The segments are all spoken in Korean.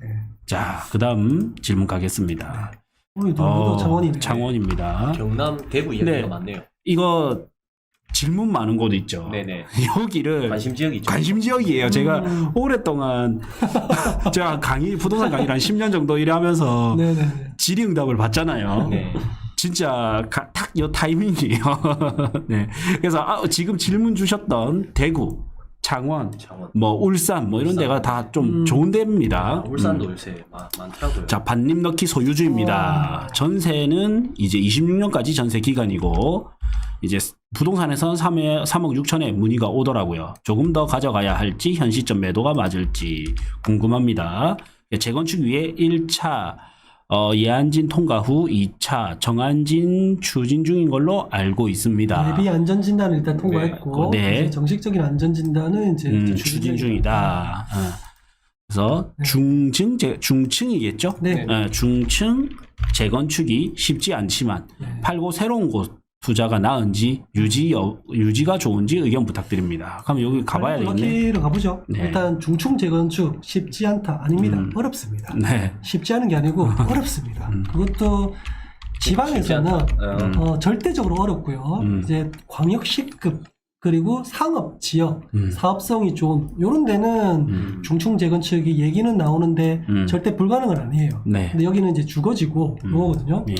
네. 자, 그다음 질문 가겠습니다. 어, 이거 어, 창원이네. 창원입니다. 경남 대구 이야기가 네. 많네요. 이거 질문 많은 곳 있죠. 네네. 여기를 관심 지역이죠. 관심 지역이에요. 제가 음. 오랫동안 제가 강의 부동산 강의를 한 10년 정도 일하면서. 질의응답을 받잖아요. 네. 진짜 가- 딱 요 타이밍이에요. 네. 그래서 아, 지금 질문 주셨던 대구, 창원, 창원. 뭐 울산 뭐 이런 울산. 데가 다 좀 음. 좋은 데입니다. 아, 울산도 음. 요새 많, 많더라고요. 자, 반림 넣기 소유주입니다. 와. 전세는 이제 26년까지 전세 기간이고 이제 부동산에서는 3회, 3억 6천에 문의가 오더라고요. 조금 더 가져가야 할지 현 시점 매도가 맞을지 궁금합니다. 재건축 위에 1차 어, 예안진 통과 후 2차 정안진 추진 중인 걸로 알고 있습니다. 예비 안전 진단을 일단 통과했고 네. 이제 정식적인 안전 진단은 이제 음, 추진 중이다. 어. 그래서 네. 중층 재- 중층이겠죠? 네. 어, 중층 재건축이 쉽지 않지만 네. 팔고 새로운 곳 투자가 나은지 유지 여, 유지가 좋은지 의견 부탁드립니다. 그럼 여기 가봐야 되겠네. 럭키로 가보죠. 네. 일단 중충 재건축 쉽지 않다. 아닙니다. 음. 어렵습니다. 네. 쉽지 않은 게 아니고 어렵습니다. 음. 그것도 지방에서는. 어, 음. 어, 절대적으로 어렵고요. 음. 이제 광역시급 그리고 상업 지역 음. 사업성이 좋은 이런 데는 음. 중충 재건축이 얘기는 나오는데 음. 절대 불가능은 아니에요. 네. 근데 여기는 이제 주거지고 음. 이거거든요. 예.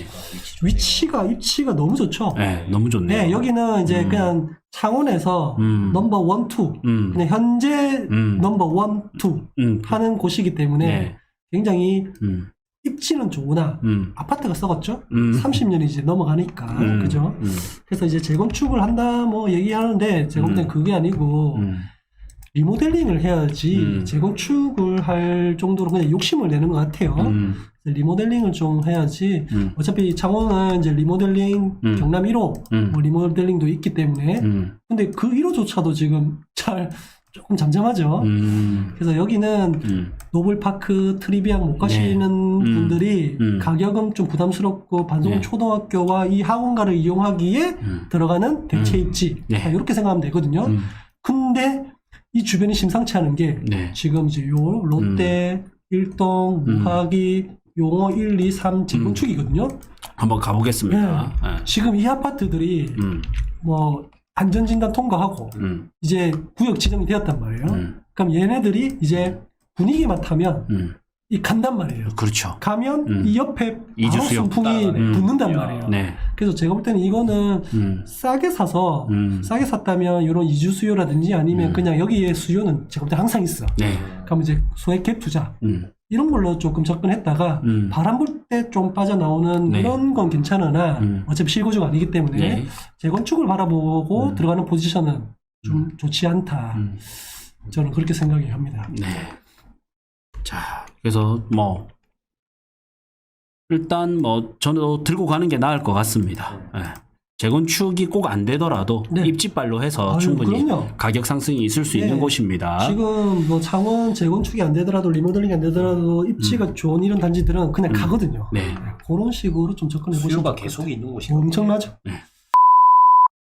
위치가 입지가 너무 좋죠. 네, 너무 좋네요. 네, 여기는 이제 음. 그냥 창원에서 음. 넘버 원, 투 음. 그냥 현재 음. 넘버 원, 투 음. 하는 곳이기 때문에 네. 굉장히 음. 입지는 좋으나 음. 아파트가 썩었죠. 음. 30년이 이제 넘어가니까 음. 그죠. 음. 그래서 이제 재건축을 한다 뭐 얘기하는데 제가 볼 때는 음. 그게 아니고 음. 리모델링을 해야지 음. 재건축을 할 정도로 그냥 욕심을 내는 것 같아요. 음. 리모델링을 좀 해야지. 음. 어차피 창원은 이제 리모델링 음. 경남 1호 음. 뭐 리모델링도 있기 때문에 음. 근데 그 1호조차도 지금 잘 조금 잠잠하죠. 음. 그래서 여기는 음. 노블파크 트리비앙 못 가시는 음. 분들이 음. 가격은 좀 부담스럽고 반송 네. 초등학교와 이 학원가를 이용하기에 음. 들어가는 대체 음. 입지 네. 이렇게 생각하면 되거든요. 음. 근데 이 주변이 심상치 않은 게 네. 지금 이제 요 롯데, 일동, 음. 무화기, 용어 1, 2, 3 재건축이거든요. 한번 가보겠습니다. 네. 지금 이 아파트들이 음. 뭐 안전진단 통과하고 음. 이제 구역 지정이 되었단 말이에요. 음. 그럼 얘네들이 이제 분위기만 타면 음. 이 간단 말이에요. 그렇죠. 가면 음. 이 옆에 바로 이주수요. 순풍이 음. 붙는단 야. 말이에요. 네. 그래서 제가 볼 때는 이거는 음. 싸게 사서 음. 싸게 샀다면 이런 이주 수요라든지 아니면 음. 그냥 여기에 수요는 제가 볼 때 항상 있어. 네. 그럼 이제 소액 갭 투자 음. 이런 걸로 조금 접근했다가 음. 바람 불 때 좀 빠져나오는 네. 이런 건 괜찮으나 음. 어차피 실거주가 아니기 때문에 네. 재건축을 바라보고 음. 들어가는 포지션은 좀 좋지 않다. 음. 저는 그렇게 생각이 합니다. 네. 자, 그래서 뭐 일단 뭐 저는 들고 가는 게 나을 것 같습니다. 예. 재건축이 꼭 안 되더라도 네. 입지발로 해서 아유, 충분히 그럼요. 가격 상승이 있을 수 네. 있는 곳입니다. 지금 뭐 창원 재건축이 안 되더라도 리모델링이 안 되더라도 입지가 좋은 이런 단지들은 그냥 음. 가거든요. 네. 그런 식으로 좀 접근해 보시면 수요가 계속. 있는 곳이 엄청나죠. 네.